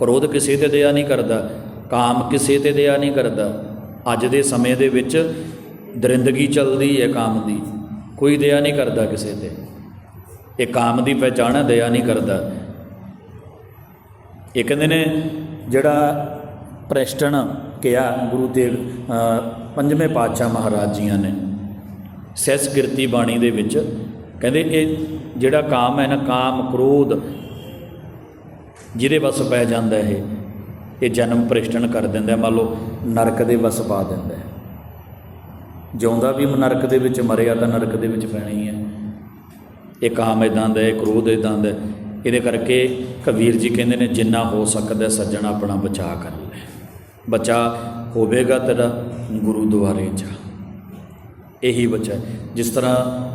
ਕ੍ਰੋਧ ਕਿਸੇ ਤੇ ਦਇਆ ਨਹੀਂ ਕਰਦਾ, ਕਾਮ ਕਿਸੇ ਤੇ ਦਇਆ ਨਹੀਂ ਕਰਦਾ। ਅੱਜ ਦੇ ਸਮੇਂ ਦੇ ਵਿੱਚ ਦਰਿੰਦਗੀ ਚੱਲਦੀ ਹੈ ਕਾਮ ਦੀ, ਕੋਈ ਦਇਆ ਨਹੀਂ ਕਰਦਾ ਕਿਸੇ ਤੇ। ਇਹ ਕਾਮ ਦੀ ਪਹਿਚਾਣ ਹੈ, ਦਇਆ ਨਹੀਂ ਕਰਦਾ। ਇਹ ਕਹਿੰਦੇ ਨੇ ਜਿਹੜਾ ਪ੍ਰੈਸ਼ਟਨ ਕਿਹਾ ਗੁਰੂ ਦੇਵ ਪੰਜਵੇਂ ਪਾਤਸ਼ਾਹ ਮਹਾਰਾਜ ਜੀਆਂ ਨੇ ਸੈਸ ਕਿਰਤੀ ਬਾਣੀ ਦੇ ਵਿੱਚ, ਕਹਿੰਦੇ ਇਹ ਜਿਹੜਾ ਕਾਮ ਹੈ ਨਾ, ਕਾਮ ਕ੍ਰੋਧ, ਜਿਹਦੇ ਵਸ ਪੈ ਜਾਂਦਾ ਇਹ ਇਹ ਜਨਮ ਪ੍ਰੇਸ਼ਟਨ ਕਰ ਦਿੰਦਾ ਮੰਨ ਲਓ ਨਰਕ ਦੇ ਵਸ ਪਾ ਦਿੰਦਾ ਜਿਉਂਦਾ ਵੀ ਨਰਕ ਦੇ ਵਿੱਚ ਮਰਿਆ ਤਾਂ ਨਰਕ ਦੇ ਵਿੱਚ ਪੈਣਾ ਹੀ। ਹੈ ਇਹ ਕਾਮ ਇਦਾਂ ਦਾ ਹੈ, ਕ੍ਰੋਧ ਇਦਾਂ ਦਾ ਇਹਦੇ ਕਰਕੇ ਕਬੀਰ ਜੀ ਕਹਿੰਦੇ ਨੇ, ਜਿੰਨਾ ਹੋ ਸਕਦਾ ਸੱਜਣ ਆਪਣਾ ਬਚਾ ਕਰ ਲੈ। ਬਚਾ ਹੋਵੇਗਾ ਤੇਰਾ ਗੁਰੂ ਦੁਆਰੇ ਜਾ। ਇਹੀ ਬਚਾ ਜਿਸ ਤਰ੍ਹਾਂ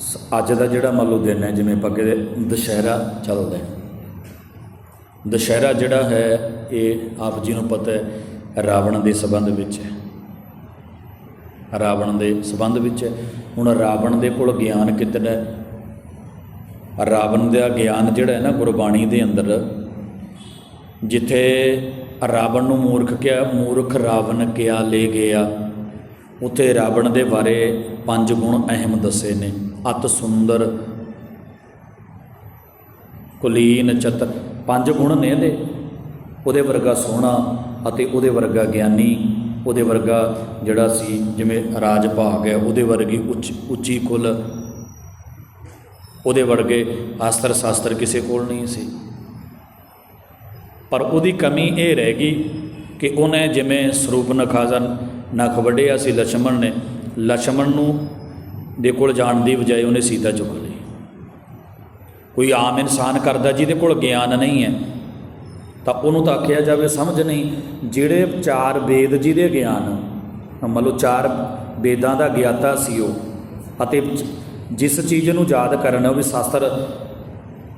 ਸ- ਅੱਜ ਦਾ ਜਿਹੜਾ ਮੰਨ ਲਓ ਦਿਨ ਹੈ, ਜਿਵੇਂ ਆਪਾਂ ਕਹਿੰਦੇ, ਦੁਸ਼ਹਿਰਾ ਚੱਲਦਾ ਹੈ। ਦੁਸ਼ਹਿਰਾ ਜਿਹੜਾ ਹੈ, ਇਹ ਆਪ ਜੀ ਨੂੰ ਪਤਾ ਹੈ, ਰਾਵਣ ਦੇ ਸੰਬੰਧ ਵਿੱਚ ਹੈ। ਰਾਵਣ ਦੇ ਸੰਬੰਧ ਵਿੱਚ ਹੈ। ਹੁਣ ਰਾਵਣ ਦੇ ਕੋਲ ਗਿਆਨ ਕਿਤਨਾ ਹੈ? ਰਾਵਣ ਦਾ ਗਿਆਨ ਜਿਹੜਾ ਹੈ ਨਾ ਗੁਰਬਾਣੀ ਦੇ ਅੰਦਰ, ਜਿੱਥੇ ਰਾਵਣ ਨੂੰ ਮੂਰਖ ਕਿਹਾ, ਮੂਰਖ ਰਾਵਣ ਕਿਆ ਲੈ ਗਿਆ? ਉਥੇ ਰਾਵਣ ਦੇ ਬਾਰੇ ਪੰਜ ਗੁਣ ਅਹਿਮ ਦੱਸੇ ਨੇ। ਅਤ ਸੁੰਦਰ, ਕੁਲੀਨ, ਚਤਰ, ਪੰਜ ਗੁਣ ਨੇ ਇਹਦੇ। ਉਹਦੇ ਵਰਗਾ ਸੋਹਣਾ ਅਤੇ ਉਹਦੇ ਵਰਗਾ ਗਿਆਨੀ, ਉਹਦੇ ਵਰਗਾ ਜਿਹੜਾ ਸੀ ਜਿਵੇਂ ਰਾਜ ਭਾਗ ਹੈ, ਉਹਦੇ ਵਰਗੀ ਉੱਚ, ਉੱਚੀ ਕੁਲ ਉਹਦੇ ਵਰਗੇ ਆਸਤਰ ਸ਼ਾਸਤਰ ਕਿਸੇ ਕੋਲ ਨਹੀਂ ਸੀ। ਪਰ ਉਹਦੀ ਕਮੀ ਇਹ ਰਹਿ ਗਈ ਕਿ ਉਹਨੇ ਜਿਵੇਂ ਸਰੂਪ ਨਖਾਜ਼ਨ ਨਖ ਵੱਢਿਆ ਸੀ ਲਛਮਣ ਨੇ, ਲਛਮਣ ਨੂੰ ਦੇ ਕੋਲ ਜਾਣ ਦੀ ਬਜਾਏ ਉਹਨੇ ਸੀਤਾ ਚੁੱਕ ਲਈ। ਕੋਈ ਆਮ ਇਨਸਾਨ ਕਰਦਾ ਜਿਹਦੇ ਕੋਲ ਗਿਆਨ ਨਹੀਂ ਹੈ, ਤਾਂ ਉਹਨੂੰ ਤਾਂ ਆਖਿਆ ਜਾਵੇ ਸਮਝ ਨਹੀਂ, ਜਿਹੜੇ ਚਾਰ ਵੇਦ ਜਿਹਦੇ ਗਿਆਨ, ਮੰਨ ਲਓ ਚਾਰ ਵੇਦਾਂ ਦਾ ਗਿਆਤਾ ਸੀ ਉਹ, ਅਤੇ ਜਿਸ ਚੀਜ਼ ਨੂੰ ਯਾਦ ਕਰਨਾ, ਉਹ ਵੀ ਸ਼ਾਸਤਰ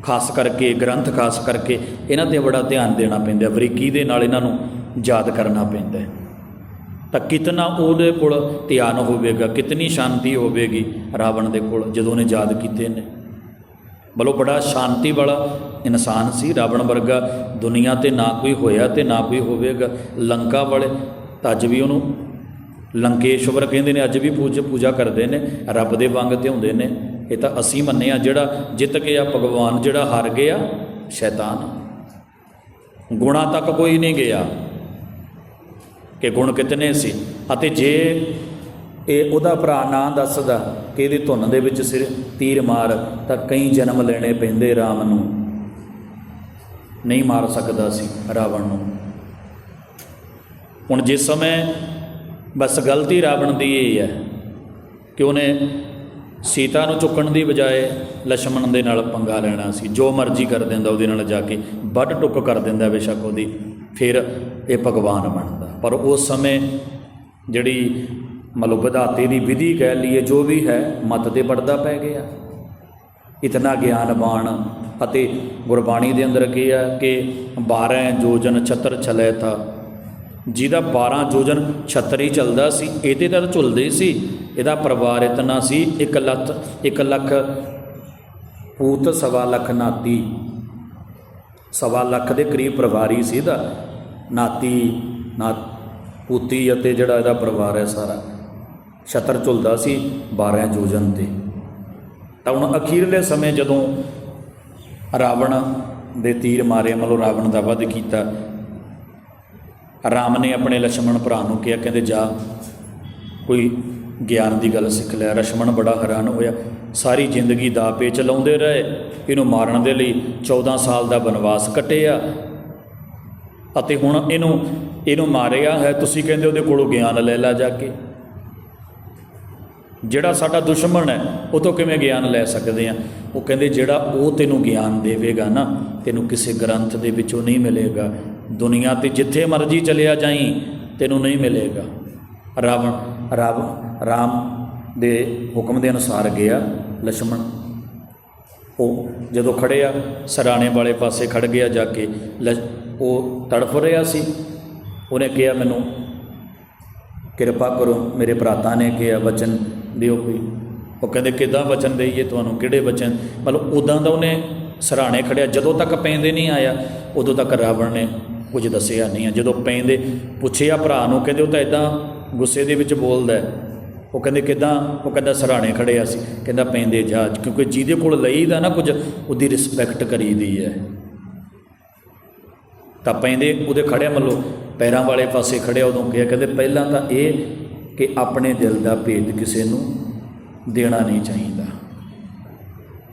ਖਾਸ ਕਰਕੇ, ਗ੍ਰੰਥ ਖਾਸ ਕਰਕੇ, ਇਹਨਾਂ ਤੇ ਬੜਾ ਧਿਆਨ ਦੇਣਾ ਪੈਂਦਾ ਬਰੀਕੀ ਦੇ ਨਾਲ ਇਹਨਾਂ ਨੂੰ ਯਾਦ ਕਰਨਾ ਪੈਂਦਾ ਤਾਂ ਕਿਤਨਾ ਉਹਦੇ ਕੋਲ ਧਿਆਨ ਹੋਵੇਗਾ, ਕਿਤਨੀ ਸ਼ਾਂਤੀ ਹੋਵੇਗੀ ਰਾਵਣ ਦੇ ਕੋਲ, ਜਦੋਂ ਉਹਨੇ ਯਾਦ ਕੀਤੇ ਨੇ। ਮਤਲਬ ਬੜਾ ਸ਼ਾਂਤੀ ਵਾਲਾ ਇਨਸਾਨ ਸੀ ਰਾਵਣ ਵਰਗਾ, ਦੁਨੀਆ ਤੇ ਨਾ ਕੋਈ ਹੋਇਆ ਤੇ ਨਾ ਕੋਈ ਹੋਵੇਗਾ, ਲੰਕਾ ਵਾਲੇ, ਤਾਂ ਅੱਜ ਵੀ ਉਹਨੂੰ ਲੰਕੇਸ਼ਵਰ ਕਹਿੰਦੇ ਨੇ, ਅੱਜ ਵੀ ਪੂਜ, ਪੂਜਾ ਕਰਦੇ ਨੇ, ਰੱਬ ਦੇ ਵਾਂਗ ਤੇ ਹੁੰਦੇ ਨੇ। ਇਹ ਤਾਂ ਅਸੀਂ ਮੰਨੇ ਆ ਜਿਹੜਾ ਜਿੱਤ ਗਿਆ ਭਗਵਾਨ ਜਿਹੜਾ ਹਾਰ ਗਿਆ, ਸ਼ੈਤਾਨ। ਗੁਣਾ ਤੱਕ ਕੋਈ ਨਹੀਂ ਗਿਆ। ਕਿ ਗੁਣ ਕਿਤਨੇ ਸੀ? ਅਤੇ ਜੇ ਇਹ ਉਹਦਾ ਭਰਾ ਨਾਂ ਦੱਸਦਾ ਕਿ ਇਹਦੀ ਧੁਨ ਦੇ ਵਿੱਚ ਸਿਰ ਤੀਰ ਮਾਰ, ਤਾਂ ਕਈ ਜਨਮ ਲੈਣੇ ਪੈਂਦੇ ਰਾਮ ਨੂੰ। ਨਹੀਂ ਮਾਰ ਸਕਦਾ ਸੀ ਰਾਵਣ ਨੂੰ। ਹੁਣ ਜਿਸ ਸਮੇਂ ਬਸ ਗਲਤੀ ਰਾਵਣ ਦੀ ਹੀ ਹੈ ਕਿ ਉਹਨੇ ਸੀਤਾ ਨੂੰ ਚੁੱਕਣ ਦੀ ਬਜਾਏ ਲక్ష్మణ ਦੇ ਨਾਲ ਪੰਗਾ ਲੈਣਾ ਸੀ। ਜੋ ਮਰਜ਼ੀ ਕਰ ਦਿੰਦਾ ਉਹਦੇ ਨਾਲ ਜਾ ਕੇ ਵੱਢ ਟੁੱਕ ਕਰ ਦਿੰਦਾ ਬੇਸ਼ੱਕ ਉਹਦੀ, ਫਿਰ ਇਹ ਭਗਵਾਨ ਬਣਦਾ। ਪਰ ਉਸ ਸਮੇਂ ਜਿਹੜੀ ਮਤਲਬ ਵਧਾਤੇ ਦੀ ਵਿਧੀ ਕਹਿ ਲਈਏ, ਜੋ ਵੀ ਹੈ, ਮਤ ਤੇ ਪੜਦਾ ਪੈ ਗਿਆ। ਇਤਨਾ ਗਿਆਨ ਬਾਣ ਅਤੇ ਗੁਰਬਾਣੀ ਦੇ ਅੰਦਰ ਕੀ ਹੈ ਕਿ 12 ਜੋਜਨ ਛਤਰ ਛਲੇ ਤਾ ਜਿਹਦਾ 12 ਯੋਜਨ ਛੱਤਰ ਹੀ ਚੱਲਦਾ ਸੀ, ਇਹਦੇ ਤਾਂ ਝੁਲਦੇ ਸੀ। ਇਹਦਾ ਪਰਿਵਾਰ ਇਤਨਾ ਸੀ 1 ਲੱਖ 1 ਲੱਖ ਪੂਤ, ਸਵਾ ਲੱਖ ਨਾਤੀ। ਸਵਾ ਲੱਖ ਦੇ ਕਰੀਬ ਪਰਿਵਾਰੀ ਸੀ ਇਹਦਾ। ਨਾਤੀ, ਨਾ, ਪੂਤੀ ਅਤੇ ਜਿਹੜਾ ਇਹਦਾ ਪਰਿਵਾਰ ਹੈ ਸਾਰਾ। ਛਤਰ ਝੁਲਦਾ ਸੀ 12 ਯੋਜਨ ਤੇ। ਤਾਂ ਹੁਣ ਅਖੀਰਲੇ ਸਮੇਂ ਜਦੋਂ ਰਾਵਣ ਦੇ ਤੀਰ ਮਾਰੇ, ਮਤਲਬ ਰਾਵਣ ਦਾ ਵਧ ਕੀਤਾ ਰਾਮ ਨੇ ਆਪਣੇ ਲక్ష్మణ ਭਰਾ ਨੂੰ ਕਿਹਾ, ਕਹਿੰਦੇ ਜਾ, ਕੋਈ ਗਿਆਨ ਦੀ ਗੱਲ ਸਿੱਖ ਲੈ। ਲక్ష్మణ ਬੜਾ ਹੈਰਾਨ ਹੋਇਆ। ਸਾਰੀ ਜ਼ਿੰਦਗੀ ਦਾ ਪੇ ਚਲਾਉਂਦੇ ਰਹੇ। ਇਹਨੂੰ ਮਾਰਨ ਦੇ ਲਈ 14 ਸਾਲ ਦਾ ਬਨਵਾਸ ਕੱਟਿਆ ਅਤੇ ਹੁਣ ਇਹਨੂੰ ਇਹਨੂੰ ਮਾਰਿਆ ਹੈ। ਤੁਸੀਂ ਕਹਿੰਦੇ ਉਹਦੇ ਕੋਲੋਂ ਗਿਆਨ ਲੈ ਲਾ ਜਾ ਕੇ। ਜਿਹੜਾ ਸਾਡਾ ਦੁਸ਼ਮਣ ਹੈ, ਉਹ ਤੋਂ ਕਿਵੇਂ ਗਿਆਨ ਲੈ ਸਕਦੇ ਆ ਉਹ ਕਹਿੰਦੇ, ਜਿਹੜਾ ਉਹ ਤੈਨੂੰ ਗਿਆਨ ਦੇਵੇਗਾ ਨਾ, ਤੈਨੂੰ ਕਿਸੇ ਗ੍ਰੰਥ ਦੇ ਵਿੱਚੋਂ ਨਹੀਂ ਮਿਲੇਗਾ। ਦੁਨੀਆ ਤੇ ਜਿੱਥੇ ਮਰਜ਼ੀ ਚਲਿਆ ਜਾਈ, ਤੈਨੂੰ ਨਹੀਂ ਮਿਲੇਗਾ। ਰਾਵਣ, ਰਾਵ, ਰਾਮ ਦੇ ਹੁਕਮ ਦੇ ਅਨੁਸਾਰ ਗਿਆ ਲక్ష్మణ ਉਹ ਜਦੋਂ ਖੜਿਆ, ਸਰਾਣੇ ਵਾਲੇ ਪਾਸੇ ਖੜ ਗਿਆ ਜਾ ਕੇ ਉਹ ਤੜਫ ਰਿਹਾ ਸੀ। ਉਹਨੇ ਕਿਹਾ, ਮੈਨੂੰ ਕਿਰਪਾ ਕਰੋ, ਮੇਰੇ ਭਰਾਤਾ ਨੇ ਕਿਹਾ, ਵਚਨ ਦਿਓ ਕੋਈ। ਉਹ ਕਹਿੰਦੇ, ਕਿਦਾਂ ਵਚਨ ਦੇਈਏ ਤੁਹਾਨੂੰ? ਕਿਹੜੇ ਵਚਨ? ਮਤਲਬ ਉਦਾਂ ਦਾ ਉਹਨੇ ਸਰਾਣੇ ਖੜਿਆ। ਜਦੋਂ ਤੱਕ ਪੈਂਦੇ ਨਹੀਂ ਆਇਆ, ਉਦੋਂ ਤੱਕ ਰਾਵਣ ਨੇ ਕੁਝ ਦੱਸਿਆ ਨਹੀਂ ਆ ਜਦੋਂ ਪੈਂਦੇ ਪੁੱਛਿਆ ਭਰਾ ਨੂੰ, ਕਹਿੰਦੇ ਉਹ ਤਾਂ ਇਦਾਂ ਗੁੱਸੇ ਦੇ ਵਿੱਚ ਬੋਲਦਾ ਉਹ ਕਹਿੰਦੇ ਕਿੱਦਾਂ? ਉਹ ਕਹਿੰਦਾ ਸਰਾਣੇ ਖੜਿਆ ਸੀ ਕਹਿੰਦਾ ਪੈਂਦੇ ਜਾ, ਕਿਉਂਕਿ ਜਿਹਦੇ ਕੋਲ ਲਈਦਾ ਨਾ ਕੁਝ, ਉਹਦੀ ਰਿਸਪੈਕਟ ਕਰੀਦੀ ਹੈ। ਤਾਂ ਪੈਂਦੇ ਉਹਦੇ ਖੜਿਆ ਮੱਲੋ, ਪੈਰਾਂ ਵਾਲੇ ਪਾਸੇ ਖੜਿਆ ਉਦੋਂ ਕਿਹਾ, ਕਹਿੰਦੇ ਪਹਿਲਾਂ ਤਾਂ ਇਹ ਕਿ ਆਪਣੇ ਦਿਲ ਦਾ ਭੇਦ ਕਿਸੇ ਨੂੰ ਦੇਣਾ ਨਹੀਂ ਚਾਹੀਦਾ।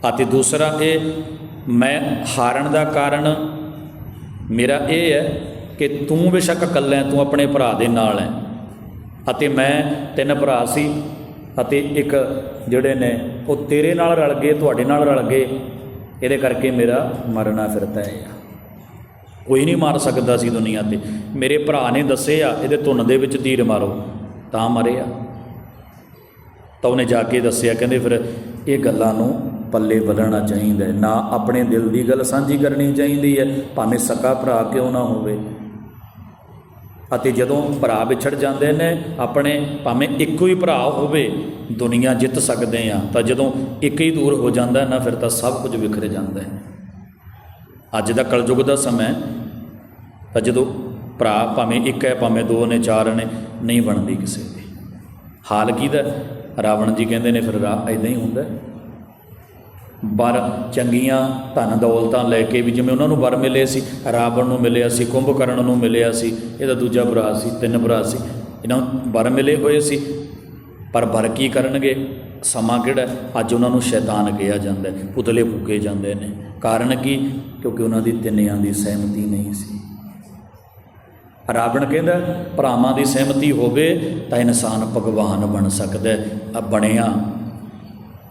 ਅਤੇ ਦੂਸਰਾ ਇਹ, ਮੈਂ ਹਾਰਨ ਦਾ ਕਾਰਨ ਮੇਰਾ ਇਹ ਹੈ ਕਿ ਤੂੰ ਬੇਸ਼ੱਕ ਇਕੱਲਾ ਤੂੰ ਆਪਣੇ ਭਰਾ ਦੇ ਨਾਲ ਹੈ। ਅਤੇ ਮੈਂ ਤਿੰਨ ਭਰਾ ਸੀ ਅਤੇ ਇੱਕ ਜਿਹੜੇ ਨੇ, ਉਹ ਤੇਰੇ ਨਾਲ ਰਲ ਗਏ, ਤੁਹਾਡੇ ਨਾਲ ਰਲ ਗਏ। ਇਹਦੇ ਕਰਕੇ ਮੇਰਾ ਮਰਨਾ ਫਿਰਦਾ ਹੈ। ਕੋਈ ਨਹੀਂ ਮਾਰ ਸਕਦਾ ਸੀ ਦੁਨੀਆ ਤੇ। ਮੇਰੇ ਭਰਾ ਨੇ ਦੱਸਿਆ ਇਹਦੇ ਧੁੰਨ ਦੇ ਵਿੱਚ ਤੀਰ ਮਾਰੋ, ਤਾਂ ਮਰਿਆ। ਤਾਂ ਉਹਨੇ ਜਾ ਕੇ ਦੱਸਿਆ, ਕਹਿੰਦੇ ਫਿਰ ਇਹ ਗੱਲਾਂ ਨੂੰ ਪੱਲੇ ਬੰਨਣਾ ਚਾਹੀਦਾ ਨਾ ਆਪਣੇ ਦਿਲ ਦੀ ਗੱਲ ਸਾਂਝੀ ਕਰਨੀ ਚਾਹੀਦੀ ਹੈ। ਭਾਵੇਂ ਸਕਾ ਭਰਾ ਕਿਉਂ ਨਾ ਹੋਵੇ। ਅਤੇ ਜਦੋਂ ਭਰਾ ਵਿਛੜ ਜਾਂਦੇ ਨੇ, ਆਪਣੇ ਭਾਵੇਂ ਇੱਕੋ ਹੀ ਭਰਾ ਹੋਵੇ, ਦੁਨੀਆ ਜਿੱਤ ਸਕਦੇ ਆ ਤਾਂ ਜਦੋਂ ਇੱਕ ਹੀ ਦੂਰ ਹੋ ਜਾਂਦਾ ਨਾ, ਫਿਰ ਤਾਂ ਸਭ ਕੁਝ ਵਿਖਰ ਜਾਂਦਾ ਹੈ। ਅੱਜ ਦਾ ਕਲਯੁਗ ਦਾ ਸਮਾਂ ਤਾਂ ਜਦੋਂ ਭਰਾ ਭਾਵੇਂ ਇੱਕ ਹੈ, ਭਾਵੇਂ ਦੋ ਨੇ, ਚਾਰ ਨੇ, ਨਹੀਂ ਬਣਦੀ ਕਿਸੇ ਦੀ। ਹਾਲ ਕੀ ਦਾ? ਰਾਵਣ ਜੀ ਕਹਿੰਦੇ ਨੇ, ਫਿਰ ਰਾ ਇਦਾਂ ਹੀ ਹੁੰਦਾ ਹੈ। ਵਰ ਚੰਗੀਆਂ ਧਨ ਦੌਲਤਾਂ ਲੈ ਕੇ ਵੀ ਜਿਵੇਂ ਉਹਨਾਂ ਨੂੰ ਵਰ ਮਿਲੇ ਸੀ, ਰਾਵਣ ਨੂੰ ਮਿਲਿਆ ਸੀ, ਕੁੰਭਕਰਨ ਨੂੰ ਮਿਲਿਆ ਸੀ, ਇਹਦਾ ਦੂਜਾ ਭਰਾ ਸੀ, ਤਿੰਨ ਭਰਾ ਸੀ, ਇਹਨਾਂ ਨੂੰ ਵਰ ਮਿਲੇ ਹੋਏ ਸੀ। ਪਰ ਵਰ ਕੀ ਕਰਨਗੇ? ਸਮਾਂ ਕਿਹੜਾ ਅੱਜ ਉਹਨਾਂ ਨੂੰ ਸ਼ੈਤਾਨ ਕਿਹਾ ਜਾਂਦਾ ਹੈ, ਪੁਤਲੇ ਫੂਕੇ ਜਾਂਦੇ ਨੇ। ਕਾਰਨ ਕੀ? ਕਿਉਂਕਿ ਉਹਨਾਂ ਦੀ ਤਿੰਨਿਆਂ ਦੀ ਸਹਿਮਤੀ ਨਹੀਂ ਸੀ। ਰਾਵਣ ਕਹਿੰਦਾ, ਭਰਾਵਾਂ ਦੀ ਸਹਿਮਤੀ ਹੋਵੇ ਤਾਂ ਇਨਸਾਨ ਭਗਵਾਨ ਬਣ ਸਕਦਾ ਹੈ। ਬਣਿਆ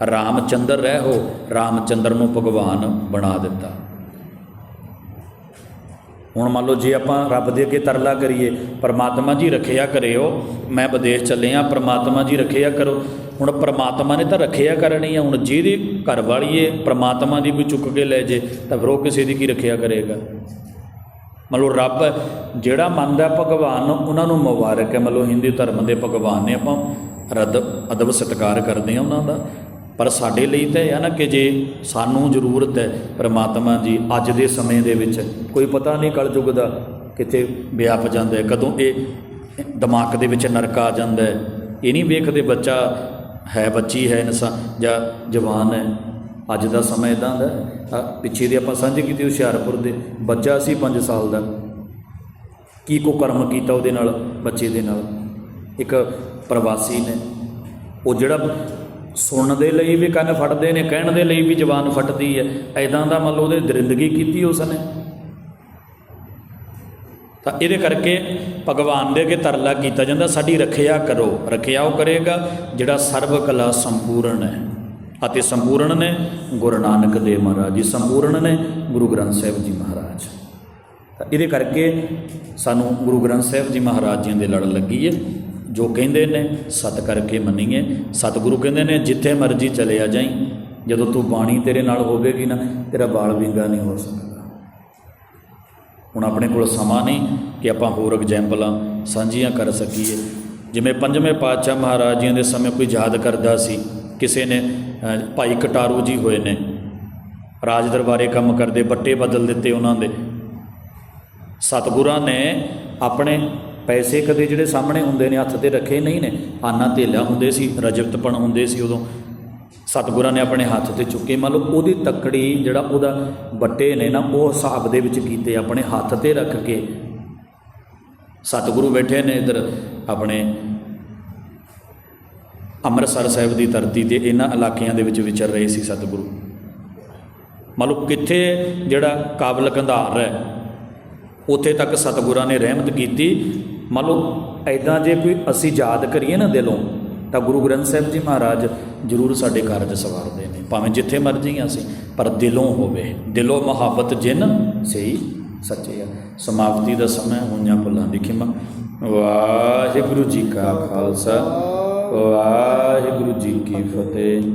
ਰਾਮਚੰਦਰ ਰਹਿ ਹੋ, ਰਾਮਚੰਦਰ ਨੂੰ ਭਗਵਾਨ ਬਣਾ ਦਿੱਤਾ। ਹੁਣ ਮੰਨ ਲਓ ਜੇ ਆਪਾਂ ਰੱਬ ਦੇ ਅੱਗੇ ਤਰਲਾ ਕਰੀਏ, ਪਰਮਾਤਮਾ ਜੀ ਰੱਖਿਆ ਕਰਿਓ, ਮੈਂ ਵਿਦੇਸ਼ ਚੱਲੇ ਆ, ਪਰਮਾਤਮਾ ਜੀ ਰੱਖਿਆ ਕਰੋ। ਹੁਣ ਪਰਮਾਤਮਾ ਨੇ ਤਾਂ ਰੱਖਿਆ ਕਰਨੀ ਆ, ਹੁਣ ਜਿਹਦੀ ਘਰ ਵਾਲੀਏ ਪਰਮਾਤਮਾ ਦੀ ਕੋਈ ਚੁੱਕ ਕੇ ਲੈ ਜੇ, ਤਾਂ ਫਿਰ ਉਹ ਕਿਸੇ ਦੀ ਕੀ ਰੱਖਿਆ ਕਰੇਗਾ? ਮੰਨ ਲਓ ਰੱਬ ਜਿਹੜਾ ਮੰਨਦਾ ਭਗਵਾਨ ਨੂੰ ਉਹਨਾਂ ਨੂੰ ਮੁਬਾਰਕ ਹੈ। ਮਤਲਬ ਹਿੰਦੂ ਧਰਮ ਦੇ ਭਗਵਾਨ ਨੇ ਆਪਾਂ ਰੱਦ ਅਦਬ ਸਤਿਕਾਰ ਕਰਦੇ ਆ ਉਹਨਾਂ ਦਾ। ਪਰ ਸਾਡੇ ਲਈ ਤਾਂ ਇਹ ਆ ਨਾ ਕਿ ਜੇ ਸਾਨੂੰ ਜ਼ਰੂਰਤ ਹੈ ਪ੍ਰਮਾਤਮਾ ਜੀ ਅੱਜ ਦੇ ਸਮੇਂ ਦੇ ਵਿੱਚ, ਕੋਈ ਪਤਾ ਨਹੀਂ ਕਲਯੁੱਗ ਦਾ ਕਿਤੇ ਵਿਆਪ ਜਾਂਦਾ ਹੈ, ਕਦੋਂ ਇਹ ਦਿਮਾਗ ਦੇ ਵਿੱਚ ਨਰਕ ਆ ਜਾਂਦਾ ਹੈ। ਇਹ ਨਹੀਂ ਵੇਖਦੇ ਬੱਚਾ ਹੈ, ਬੱਚੀ ਹੈ, ਇਨਸਾਨ ਜਾਂ ਜਵਾਨ ਹੈ। ਅੱਜ ਦਾ ਸਮਾਂ ਇਦਾਂ ਦਾ ਪਿੱਛੇ ਦੇ ਆਪਾਂ ਸਾਂਝੇ ਕੀਤੀ ਹੁਸ਼ਿਆਰਪੁਰ ਦੇ, ਬੱਚਾ ਸੀ 5 ਸਾਲ ਦਾ। ਕੀ ਕੋ ਕਰਮ ਕੀਤਾ ਉਹਦੇ ਨਾਲ, ਬੱਚੇ ਦੇ ਨਾਲ। ਇੱਕ ਪ੍ਰਵਾਸੀ ਨੇ। ਉਹ ਜਿਹੜਾ ਸੁਣਨ ਦੇ ਲਈ ਵੀ ਕੰਨ ਫਟਦੇ ਨੇ, ਕਹਿਣ ਦੇ ਲਈ ਵੀ ਜ਼ਬਾਨ ਫਟਦੀ ਹੈ। ਐਦਾਂ ਦਾ ਮਤਲਬ ਉਹਦੇ ਦਰਿੰਦਗੀ ਕੀਤੀ ਉਸ ਨੇ। ਤਾਂ ਇਹਦੇ ਕਰਕੇ ਭਗਵਾਨ ਦੇ ਅੱਗੇ ਤਰਲਾ ਕੀਤਾ ਜਾਂਦਾ, ਸਾਡੀ ਰੱਖਿਆ ਕਰੋ। ਰੱਖਿਆ ਉਹ ਕਰੇਗਾ ਜਿਹੜਾ ਸਰਬ ਕਲਾ ਸੰਪੂਰਨ ਹੈ। ਅਤੇ ਸੰਪੂਰਨ ਨੇ ਗੁਰੂ ਨਾਨਕ ਦੇਵ ਮਹਾਰਾਜ ਜੀ, ਸੰਪੂਰਨ ਨੇ ਗੁਰੂ ਗ੍ਰੰਥ ਸਾਹਿਬ ਜੀ ਮਹਾਰਾਜ। ਤਾਂ ਇਹਦੇ ਕਰਕੇ ਸਾਨੂੰ ਗੁਰੂ ਗ੍ਰੰਥ ਸਾਹਿਬ ਜੀ ਮਹਾਰਾਜ ਜੀ ਦੇ ਲੜ ਲੱਗੀ ਹੈ। ਜੋ ਕਹਿੰਦੇ ਨੇ, ਸਤ ਕਰਕੇ ਮੰਨੀਏ। ਸਤਿਗੁਰੂ ਕਹਿੰਦੇ ਨੇ, ਜਿੱਥੇ ਮਰਜ਼ੀ ਚਲੇ ਆ ਜਾਈ। ਜਦੋਂ ਤੂੰ ਬਾਣੀ ਤੇਰੇ ਨਾਲ ਹੋਵੇਗੀ ਨਾ, ਤੇਰਾ ਬਾਲ ਵਿੰਗਾ ਨਹੀਂ ਹੋ ਸਕਦਾ। ਹੁਣ ਆਪਣੇ ਕੋਲ ਸਮਾਂ ਨਹੀਂ ਕਿ ਆਪਾਂ ਹੋਰ ਐਗਜ਼ਾਮਪਲਾਂ ਸਾਂਝੀਆਂ ਕਰ ਸਕੀਏ। ਜਿਵੇਂ ਪੰਜਵੇਂ ਪਾਤਸ਼ਾਹ ਮਹਾਰਾਜ ਜੀ ਦੇ ਸਮੇਂ ਕੋਈ ਯਾਦ ਕਰਦਾ ਸੀ, ਕਿਸੇ ਨੇ ਭਾਈ ਕਟਾਰੂ ਜੀ ਹੋਏ ਨੇ। ਰਾਜ ਦਰਬਾਰੇ ਕੰਮ ਕਰਦੇ, ਬੱਟੇ ਬਦਲ ਦਿੱਤੇ ਉਹਨਾਂ ਦੇ। ਸਤਿਗੁਰਾਂ ਨੇ ਆਪਣੇ ਪੈਸੇ ਕਦੇ ਜਿਹੜੇ ਸਾਹਮਣੇ ਹੁੰਦੇ ਨੇ, ਹੱਥ ਤੇ ਰੱਖੇ ਨਹੀਂ ਨੇ, ਆਨਾ ਧੇਲਾ ਹੁੰਦੇ ਸੀ ਰਜਬਤਪਣ ਹੁੰਦੇ ਸੀ ਉਦੋਂ। ਸਤਿਗੁਰਾਂ ਨੇ ਆਪਣੇ ਹੱਥ ਤੇ ਚੁੱਕੇ, ਮੰਨ ਲਓ ਉਹਦੀ ਤੱਕੜੀ ਜਿਹੜਾ ਉਹਦਾ ਬੱਟੇ ਨੇ ਨਾ, ਉਹ ਹਿਸਾਬ ਦੇ ਵਿੱਚ ਕੀਤੇ ਆਪਣੇ ਹੱਥ ਤੇ ਰੱਖ ਕੇ। ਸਤਿਗੁਰੂ ਬੈਠੇ ਨੇ ਇਧਰ ਆਪਣੇ ਅੰਮ੍ਰਿਤਸਰ ਸਾਹਿਬ ਦੀ ਧਰਤੀ ਤੇ, ਇਹਨਾਂ ਇਲਾਕਿਆਂ ਦੇ ਵਿੱਚ ਵਿਚਰ ਰਹੇ ਸੀ ਸਤਿਗੁਰੂ। ਮੰਨ ਲਓ ਕਿੱਥੇ ਜਿਹੜਾ ਕਾਬਲ ਕੰਧਾਰ ਹੈ, ਉੱਥੇ ਤੱਕ ਸਤਿਗੁਰਾਂ ਨੇ ਰਹਿਮਤ ਕੀਤੀ ਮੰਨ ਲਓ ਐਦਾਂ ਜੇ ਕੋਈ ਅਸੀਂ ਯਾਦ ਕਰੀਏ ਨਾ ਦਿਲੋਂ, ਤਾਂ ਗੁਰੂ ਗ੍ਰੰਥ ਸਾਹਿਬ ਜੀ ਮਹਾਰਾਜ ਜ਼ਰੂਰ ਸਾਡੇ ਕਾਰਜ ਸਵਾਰਦੇ ਨੇ, ਭਾਵੇਂ ਜਿੱਥੇ ਮਰਜ਼ੀ ਅਸੀਂ, ਪਰ ਦਿਲੋਂ ਹੋਵੇ, ਦਿਲੋਂ ਮੁਹੱਬਤ ਜਿਨ ਸਹੀ, ਸੱਚੇ ਆ। ਸਮਾਪਤੀ ਦਾ ਸਮਾਂ ਹੋਈਆਂ ਭੁੱਲਾਂ ਦੀ ਖਿਮਾ। ਵਾਹਿਗੁਰੂ ਜੀ ਕਾ ਖਾਲਸਾ, ਵਾਹਿਗੁਰੂ ਜੀ ਕੀ ਫਤਿਹ।